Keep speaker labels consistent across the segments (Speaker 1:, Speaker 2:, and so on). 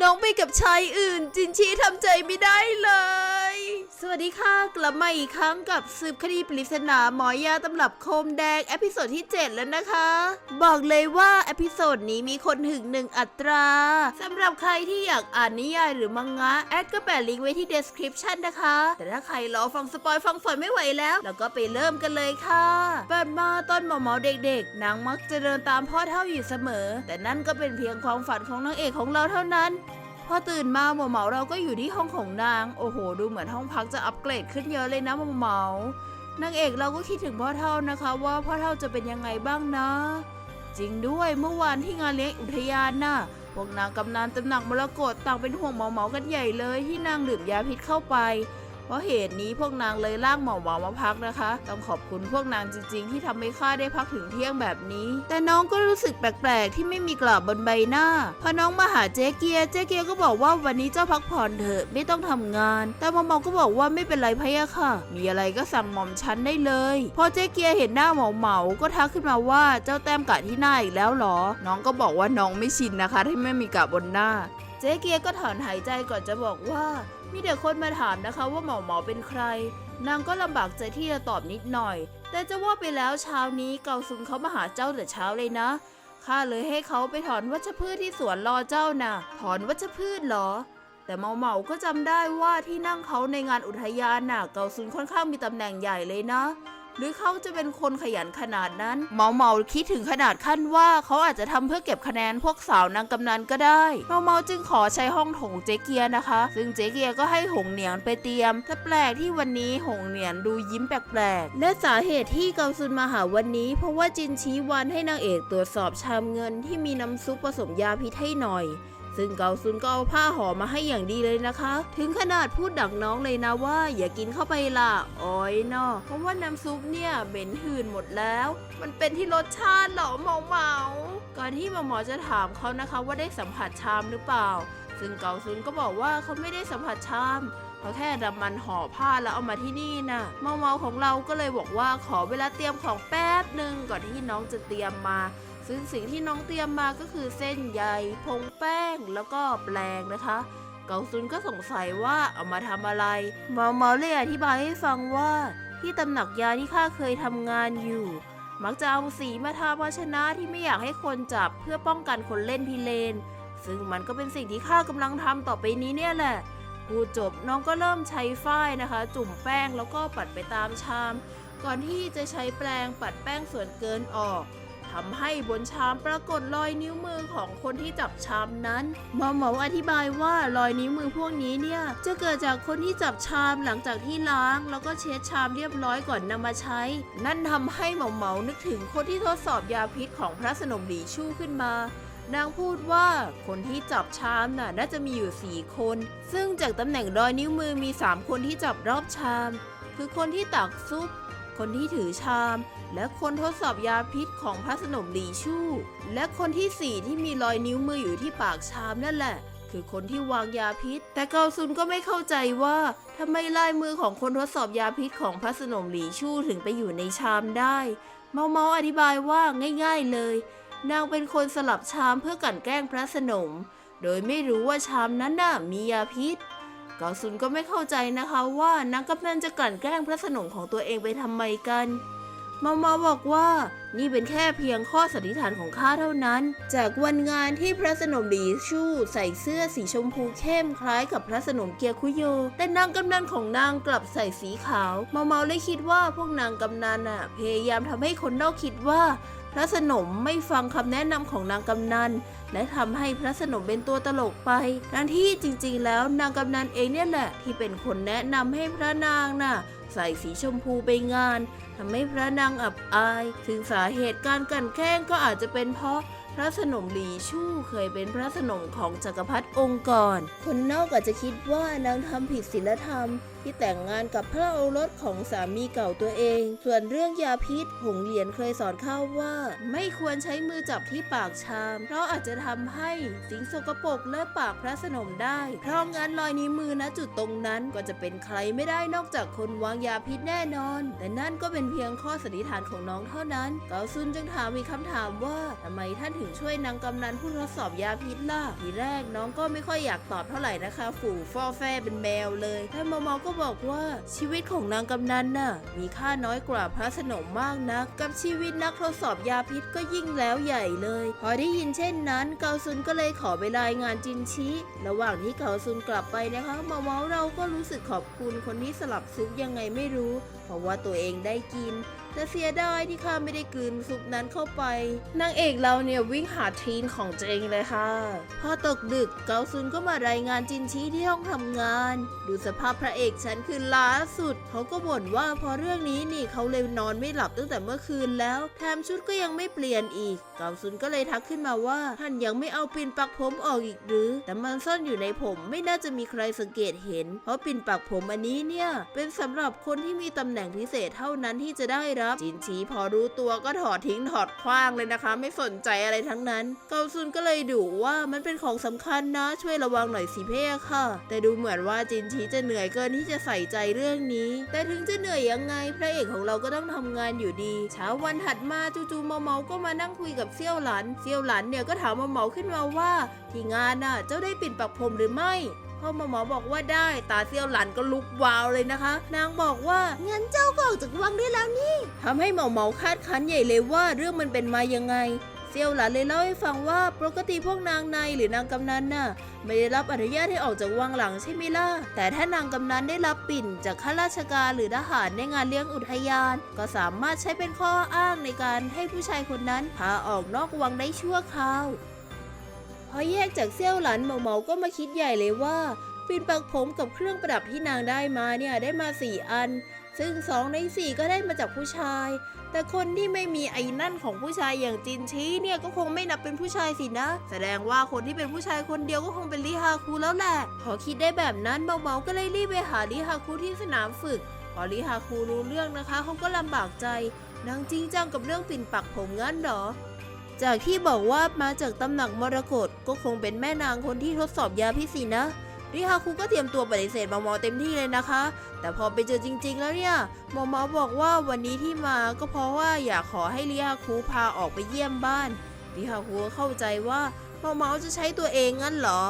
Speaker 1: น้องไปกับชายอื่น จินชีทำใจไม่ได้เลย สวัสดีค่ะ กลับมาอีกครั้งกับสืบคดีปริศนาหมอยาตำรับโคมแดงเอพิโซดที่ 7 แล้วนะคะ บอกเลยว่าเอพิโซดนี้มีคนถึงหนึ่งอัตราสำหรับใครที่อยากอ่านนิยายหรือมังงะ แอดก็แปะลิงก์ไว้ที่ description นะคะ แต่ถ้าใครรอฟังสปอยฟังฝอยไม่ไหวแล้วแล้วก็ไปเริ่มกันเลยค่ะเปิดมาต้นหมอหมอเด็กๆนางมักจะเดินตามพ่อเท่าอยู่เสมอ แต่นั่นก็เป็นเพียงความฝันของนางเอกของเราเท่านั้น พอตื่นมาหมอเหมาเราก็อยู่ที่ห้องของนาง โอ้โห ดูเหมือนห้องพักจะอัปเกรดขึ้นเยอะเลยนะหมอเหมานางเอกเราก็คิดถึงพ่อเท่านะคะ ว่าพ่อเท่าจะเป็นยังไงบ้างนะ จริงด้วยเมื่อวานที่งานเลี้ยงอุทยานน่ะพวกนางกำนันตำหนักมรกตต่างเป็นห่วงหมอเหมากันใหญ่เลยที่นางดื่มยาพิษเข้าไป เพราะเหตุนี้พวกนางเลยลากหมอหมามาพักนะคะ ต้องขอบคุณพวกนางจริง ๆ ที่ทำให้ข้าได้พักถึงเที่ยงแบบนี้ แต่น้องก็รู้สึกแปลกๆ ที่ไม่มีกลับบนใบหน้า พอน้องมาหาเจ๊เกียเจ๊เกียก็บอกว่าวันนี้เจ้าพักผ่อนเถอะไม่ต้องทำงาน แต่หมอหมาก็บอกว่าไม่เป็นไรพะยะค่ะ มีอะไรก็สั่งหม่อมฉันได้เลย พอเจ๊เกียเห็นหน้าหมอเหมาก็ทักขึ้นมาว่าเจ้าแต้มกะที่หน้าอีกแล้วหรอ น้องก็บอกว่าน้องไม่ชินนะคะ ที่ไม่มีกะบนหน้า เจ๊เกียก็ถอนหายใจก่อนจะบอกว่า มีแต่คนมาถามนะคะว่าหมอหมอเป็นใคร นางก็ลำบากใจที่จะตอบนิดหน่อย แต่จะว่าไปแล้วเช้านี้เกาซุนเขามาหาเจ้าแต่เช้าเลยนะข้าเลยให้เขาไปถอนวัชพืชที่สวนรอเจ้าน่ะ ถอนวัชพืชเหรอ แต่เมาเมาก็จำได้ว่าที่นั่งเขาในงานอุทยานน่ะ เกาซุนค่อนข้างมีตำแหน่งใหญ่เลยนะ หรือเขาจะเป็นคนขยันขนาดนั้น เมาเมาคิดถึงขนาดขั้นว่าเขาอาจจะทำเพื่อเก็บคะแนนพวกสาวนางกำนันก็ได้ เมาเมาจึงขอใช้ห้องถงเจ๊เกียนะคะ ซึ่งเจ๊เกียก็ให้หงเหนียนไปเตรียมแต่แปลกที่วันนี้หงเหนียนดูยิ้มแปลกๆและสาเหตุที่เกาซุนมาหาวันนี้ เพราะว่าจินชี้วันให้นางเอกตรวจสอบชามเงินที่มีน้ำซุปผสมยาพิษให้หน่อย ซึ่งเกาซุนก็เอาผ้าห่อมาให้อย่างดีเลยนะคะ ถึงขนาดพูดดักน้องเลยนะว่า อย่ากินเข้าไปล่ะอ้อยเนาะเพราะว่าน้ำซุปเนี่ยเหม็นหืนหมดแล้ว มันเป็นที่รสชาติหรอเมาเมาก่อนที่หมอหมอจะถามเขานะคะว่าได้สัมผัสชามหรือเปล่า ซึ่งเกาซุนก็บอกว่าเขาไม่ได้สัมผัสชามเขาแค่นำมันห่อผ้าแล้วเอามาที่นี่นะเมาเมาของเราก็เลยบอกว่าขอเวลาเตรียมของแป๊บหนึ่งก่อนที่น้องจะเตรียมมา ซึ่งสิ่งที่น้องเตรียมมาก็คือเส้นใยผงแป้งแล้วก็แปลงนะคะ เกาซุนก็สงสัยว่าเอามาทำอะไรเมาเมาเลยอธิบายให้ฟังว่า ที่ตำหนักยาที่ข้าเคยทำงานอยู่ มักจะเอาสีมาทาภาชนะที่ไม่อยากให้คนจับเพื่อป้องกันคนเล่นพิเรนซึ่งมันก็เป็นสิ่งที่ข้ากำลังทำต่อไปนี้เนี่ยแหละพูดจบน้องก็เริ่มใช้ฝ้ายนะคะ จุ่มแป้งแล้วก็ปัดไปตามชาม ก่อนที่จะใช้แปรงปัดแป้งส่วนเกินออก ทำให้บนชามปรากฏรอยนิ้วมือของคนที่จับชามนั้นหมอหมออธิบายว่ารอยนิ้วมือพวกนี้เนี่ยจะเกิดจากคนที่จับชามหลังจากที่ล้าง แล้วก็เช็ดชามเรียบร้อยก่อนนำมาใช้ นั่นทำให้หมอหมอนึกถึงคนที่ทดสอบยาพิษของพระสนมหลีชู่ขึ้นมานางพูดว่าคนที่จับชามน่ะน่าจะมีอยู่ 4 คน ซึ่งจากตำแหน่งรอยนิ้วมือมี 3 คนที่จับรอบชาม คือคนที่ตักซุป คนที่ถือชาม และคนทดสอบยาพิษของพระสนมหลีชู่ และคนที่4ที่มีรอยนิ้วมืออยู่ที่ปากชามนั่นแหละ คือคนที่วางยาพิษ แต่เกาซุนก็ไม่เข้าใจว่าทำไมลายมือของคนทดสอบยาพิษของพระสนมหลีชู่ถึงไปอยู่ในชามได้ เมาเมาอธิบายว่าง่าย ๆเลย นางเป็นคนสลับชามเพื่อกลั่นแกล้งพระสนม โดยไม่รู้ว่าชามนั้นน่ะมียาพิษ กาซุนก็ไม่เข้าใจนะคะว่านางกำนันจะกลั่นแกล้งพระสนมของตัวเองไปทำไมกันเมามาบอกว่านี่เป็นแค่เพียงข้อสันนิษฐานของข้าเท่านั้น จากวันงานที่พระสนมหลีชู่ใส่เสื้อสีชมพูเข้มคล้ายกับพระสนมเกียรคุโย แต่นางกำนันของนางกลับใส่สีขาว เมาเมาเลยคิดว่าพวกนางกำนันน่ะพยายามทำให้คนนอกคิดว่า พระสนมไม่ฟังคำแนะนำของนางกำนันและทำให้พระสนมเป็นตัวตลกไปทั้งที่จริงๆ แล้วนางกำนันเองเนี่ยแหละที่เป็นคนแนะนำให้พระนางน่ะใส่สีชมพูไปงานทำให้พระนางอับอาย ถึงสาเหตุการกันแกล้งก็อาจจะเป็นเพราะพระสนมหลีชู่เคยเป็นพระสนมของจักรพรรดิองค์ก่อน คนนอกอาจจะคิดว่านางทำผิดศีลธรรม ที่แต่งงานกับพระโอรสของสามีเก่าตัวเอง ส่วนเรื่องยาพิษ หงเหรียญเคยสอนข้าว่า ไม่ควรใช้มือจับที่ปากชาม เพราะอาจจะทำให้สิ่งสกปรกเลอะปากพระสนมได้ เพราะงั้นรอยนิ้วมือณจุดตรงนั้นก็จะเป็นใครไม่ได้นอกจากคนวางยาพิษแน่นอน แต่นั่นก็เป็นเพียงข้อสันนิษฐานของน้องเท่านั้น เกาซุนจึงถามมีกคำถามว่าทำไมท่านถึงช่วยนางกำนันผู้ทดสอบยาพิษล่ะทีแรกน้องก็ไม่ค่อยอยากตอบเท่าไหร่นะคะ ฝูฟอแฟเป็นแมวเลยแต่มอมอก็บอกว่าชีวิตของนางกำนันน่ะมีค่าน้อยกว่าพระสนมมากนะกับชีวิตนักทดสอบยาพิษก็ยิ่งแล้วใหญ่เลย พอได้ยินเช่นนั้นเกาซุนก็เลยขอไปรายงานจินชิ ระหว่างที่เกาซุนกลับไปนะคะมาเมาเราก็รู้สึกขอบคุณคนที่สลับซุปยังไงไม่รู้เพราะว่าตัวเองได้กินแต่เสียดายที่ข้าไม่ได้กลืนซุปนั้นเข้าไป นางเอกเราเนี่ยวิ่งหาทีนของตัวเองเลยค่ะ พอตกดึกเกาซุนก็มารายงานจินชี้ที่ห้องทำงาน ดูสภาพพระเอกฉันคือล้าสุด เขาก็บ่นว่าพอเรื่องนี้นี่เขาเลยนอนไม่หลับตั้งแต่เมื่อคืนแล้วแถมชุดก็ยังไม่เปลี่ยนอีก เกาซุนก็เลยทักขึ้นมาว่า ท่านยังไม่เอาปิ่นปักผมออกอีกหรือ แต่มันซ่อนอยู่ในผมไม่น่าจะมีใครสังเกตเห็น เพราะปิ่นปักผมอันนี้เนี่ยเป็นสำหรับคนที่มีตำแหน่งพิเศษเท่านั้นที่จะได้รับ จินชีพอรู้ตัวก็ถอดทิ้งถอดคว้างเลยนะคะ ไม่สนใจอะไรทั้งนั้น เกาซุนก็เลยดุว่ามันเป็นของสำคัญนะ ช่วยระวังหน่อยสิเพ่ค่ะ แต่ดูเหมือนว่าจินชีจะเหนื่อยเกินที่จะใส่ใจเรื่องนี้ แต่ถึงจะเหนื่อยยังไง พระเอกของเราก็ต้องทำงานอยู่ดี เช้าวันถัดมาจู่ๆเมาเมาก็มานั่งคุยกับเซี่ยวหลัน เซี่ยวหลันเนี่ยก็ถามเมาเมาขึ้นมาว่า ที่งานน่ะเจ้าได้ปิ่นปักผมหรือไม่พ่อหมอหมอบอกว่าได้ ตาเซี่ยวหลันก็ลุกวาวเลยนะคะ นางบอกว่างั้นเจ้าก็ออกจากวังได้แล้วนี่ทำให้หมอหมอคาดคันใหญ่เลยว่าเรื่องมันเป็นมายังไงเซียวหลันเลยเล่าให้ฟังว่าปกติพวกนางในหรือนางกำนันน่ะไม่ได้รับอนุญาตให้ออกจากวังหลังใช่ไหมล่ะแต่ถ้านางกำนันได้รับปิ่นจากข้าราชการหรือทหารในงานเลี้ยงอุทยาน ก็สามารถใช้เป็นข้ออ้างในการให้ผู้ชายคนนั้นพาออกนอกวังได้ชั่วคราว อแยกจากเซี่ยวหลันเหมาเหมาก็มาคิดใหญ่เลยว่าปิ่นปักผมกับเครื่องประดับที่นางได้มาเนี่ยได้มาสี่อัน ซึ่งสองในสี่ก็ได้มาจากผู้ชาย แต่คนที่ไม่มีไอ้นั่นของผู้ชายอย่างจินชี้เนี่ยก็คงไม่นับเป็นผู้ชายสินะ แสดงว่าคนที่เป็นผู้ชายคนเดียวก็คงเป็นลิฮาคุแล้วแหละ พอคิดได้แบบนั้นเมาเมาก็เลยรีบไปหาลิฮาคุที่สนามฝึก พอลิฮาคุรู้เรื่องนะคะเขาก็ลำบากใจนางจริงจังกับเรื่องปิ่นปักผมงั้นหรอ จากที่บอกว่ามาจากตำหนักมรกตก็คงเป็นแม่นางคนที่ทดสอบยาพิษสินะริฮาคุก็เตรียมตัวปฏิเสธมอมอเต็มที่เลยนะคะ แต่พอไปเจอจริง ๆ แล้วเนี่ยมอมอบอกว่าวันนี้ที่มาก็เพราะว่าอยากขอให้ริฮาคุพาออกไปเยี่ยมบ้านริฮาคุก็เข้าใจว่ามอมอจะใช้ตัวเองงั้นเหรอ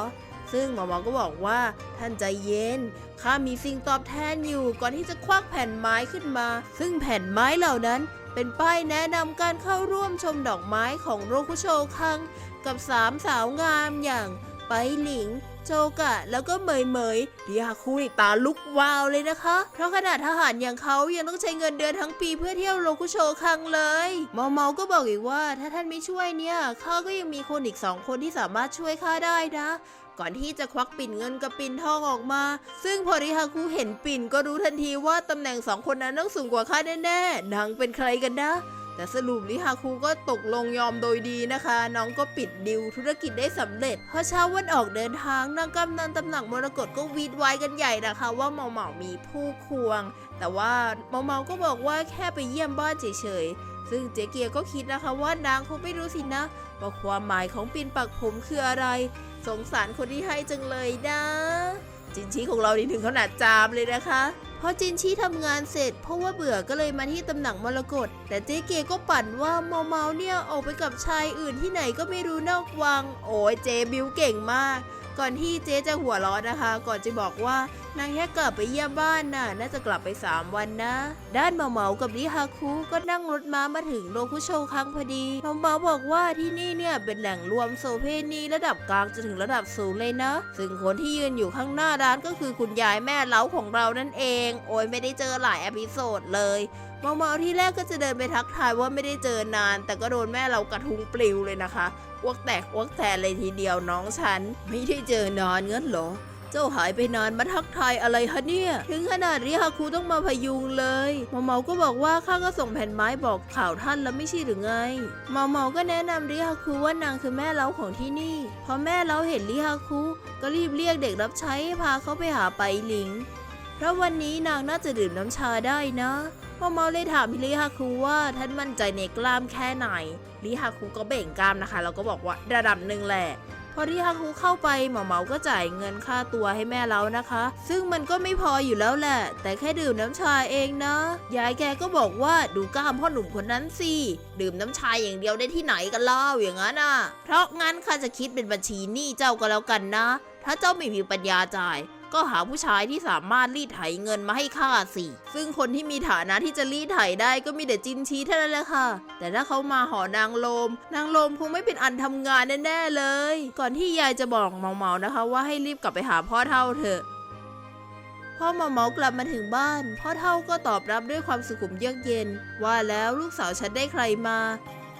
Speaker 1: ซึ่งหมอหมอก็บอกว่าท่านใจเย็นข้ามีสิ่งตอบแทนอยู่ก่อนที่จะควักแผ่นไม้ขึ้นมา ซึ่งแผ่นไม้เหล่านั้น เป็นป้ายแนะนำการเข้าร่วมชมดอกไม้ของโรคุโชคัง กับสามสาวงามอย่างไปหลิง โจกะ แล้วก็เหมยเหมยเดียคุนี่ตาลุกวาวเลยนะคะ เพราะขนาดทหารอย่างเขายังต้องใช้เงินเดือนทั้งปีเพื่อเที่ยวโรคุโชคังเลยเมาเมาก็บอกอีกว่า ถ้าท่านไม่ช่วยเนี่ยข้าก็ยังมีคนอีกสองคนที่สามารถช่วยข้าได้นะ ก่อนที่จะควักปิ่นเงินกับปิ่นทองออกมา ซึ่งพอริฮาคุเห็นปิ่นก็รู้ทันทีว่าตำแหน่งสองคนนั้นต้องสูงกว่าข้าแน่ๆนางเป็นใครกันนะ แต่สรุปลิฮาคุก็ตกลงยอมโดยดีนะคะ น้องก็ปิดดิวธุรกิจได้สำเร็จพอเช้าวันออกเดินทางนางกำนันตำหนักมรกตก็วีดไวายกันใหญ่นะคะ ว่าเมาเมามีผู้ควง แต่ว่าเมาเมาก็บอกว่าแค่ไปเยี่ยมบ้านเฉยๆซึ่งเจ๊เกียก็คิดนะคะว่านางคงไม่รู้สินะ ว่าความหมายของปิ่นปักผมคืออะไร สงสารคนที่ให้จังเลยนะ จินชี้ของเรานี่ถึงขนาดจามเลยนะคะพอจินชี้ทำงานเสร็จ เพราะว่าเบื่อก็เลยมาที่ตำหนักมรกตแต่เจ๊เกก็ปั่นว่าเมาเมาเนี่ยออกไปกับชายอื่นที่ไหนก็ไม่รู้นอกวัง โอ้ยเจ๊บิวเก่งมาก ก่อนที่เจ๊จะหัวร้อนนะคะ ก่อนจะบอกว่า นางแค่กลับไปเยี่ยมบ้านน่ะ น่าจะกลับไป 3 วันนะ ด้านเมาเมากับลิฮาคุก็นั่งรถม้ามาถึงโรคุโชคังพอดีเมาเมาบอกว่าที่นี่เนี่ยเป็นแหล่งรวมโซเพณีระดับกลางจนถึงระดับสูงเลยนะ ซึ่งคนที่ยืนอยู่ข้างหน้าร้านก็คือคุณยายแม่เล้าของเรานั่นเอง โอ้ยไม่ได้เจอหลายอพิโซดเลยเมาเมาที่แรกก็จะเดินไปทักทายว่าไม่ได้เจอนาน แต่ก็โดนแม่เรากระทุงปลิวเลยนะคะอ้วกแตกอ้วกแทนเลยทีเดียวน้องฉัน ไม่ได้เจอนานเงั้นเหรอ จ้าหายไปนานมาทักทายอะไรฮะเนี่ย ถึงขนาดริฮาคุต้องมาพยุงเลยเมาเมาก็บอกว่าข้าก็ส่งแผ่นไม้บอกข่าวท่านแล้วไม่ใช่หรือไงเมาเมาก็แนะนำริฮาคุว่านางคือแม่เล้าของที่นี่พอแม่เล้าเห็นริฮาคุก็รีบเรียกเด็กรับใช้ให้พาเขาไปหาไปหลิง เพราะวันนี้นางน่าจะดื่มน้ำชาได้นะหมอเมาเลยถามพี่ลิฮาคุว่าท่านมั่นใจในกล้ามแค่ไหนลิฮาคุก็เบ่งกล้ามนะคะแล้วก็บอกว่าระดับหนึ่งแหละ พอริฮาคุเข้าไปหมอเหมาก็จ่ายเงินค่าตัวให้แม่แล้วนะคะ ซึ่งมันก็ไม่พออยู่แล้วแหละ แต่แค่ดื่มน้ำชาเองนะ ยายแกก็บอกว่าดูกล้ามพ่อหนุ่มคนนั้นสิดื่มน้ำชาอย่างเดียวได้ที่ไหนกันเล่าอย่างนั้นอะ เพราะงั้นข้าจะคิดเป็นบัญชีหนี้เจ้าก็แล้วกันนะ ถ้าเจ้าไม่มีปัญญาจ่าย ก็หาผู้ชายที่สามารถรีดไถเงินมาให้ข้าสิ ซึ่งคนที่มีฐานะที่จะรีดไถได้ก็มีแต่จินชีเท่านั้นแหละค่ะ แต่ถ้าเขามาหอนางโลม นางโลมคงไม่เป็นอันทำงานแน่ๆเลย ก่อนที่ยายจะบอกเมาๆนะคะ ว่าให้รีบกลับไปหาพ่อเท่าเถอะพ่อเมาเมากลับมาถึงบ้าน พ่อเท่าก็ตอบรับด้วยความสุขุมเยือกเย็น ว่าแล้วลูกสาวฉันได้ใครมา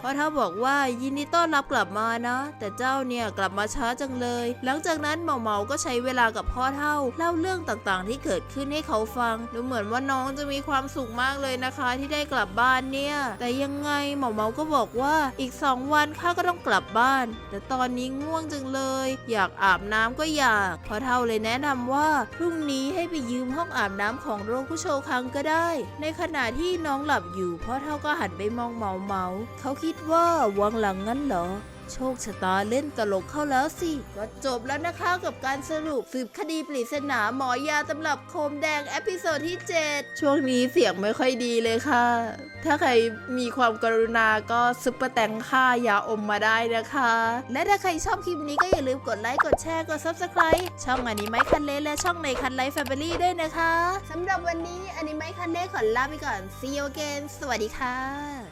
Speaker 1: พ่อเท่าบอกว่ายินดีต้อนรับกลับมานะ แต่เจ้าเนี่ยกลับมาช้าจังเลย หลังจากนั้นเหมาเมาก็ใช้เวลากับพ่อเท่า เล่าเรื่องต่างๆ ที่เกิดขึ้นให้เขาฟังดูเหมือนว่าน้องจะมีความสุขมากเลยนะคะ ที่ได้กลับบ้านเนี่ยแต่ยังไงเหมาเมาก็บอกว่าอีกสองวันข้าก็ต้องกลับบ้าน แต่ตอนนี้ง่วงจังเลย อยากอาบน้ำก็อยากพ่อเท่าเลยแนะนำว่าพรุ่งนี้ให้ไปยืมห้องอาบน้ำของโรงผู้โชคังก็ได้ ในขณะที่น้องหลับอยู่พ่อเท่าก็หันไปมองเหมาเมาเขาคิดว่าวังหลังงั้นเหรอ โชคชะตาเล่นตลกเข้าแล้วสิ ก็จบแล้วนะคะกับการสรุปสืบคดีปริศนาหมอยาตำรับโคมแดงเอพิโซดที่ 7 ช่วงนี้เสียงไม่ค่อยดีเลยค่ะ ถ้าใครมีความกรุณาก็ซุปเปอร์แตงค่ายาอมมาได้นะคะ และถ้าใครชอบคลิปนี้ก็อย่าลืมกดไลค์ กดแชร์ กด Subscribe ช่องอนิไมคันเล่และช่องในคันไลฟ์แฟมิลี่ด้วยนะคะสำหรับวันนี้อนิไมคันเล่ขอลาไปก่อน See you again สวัสดีค่ะ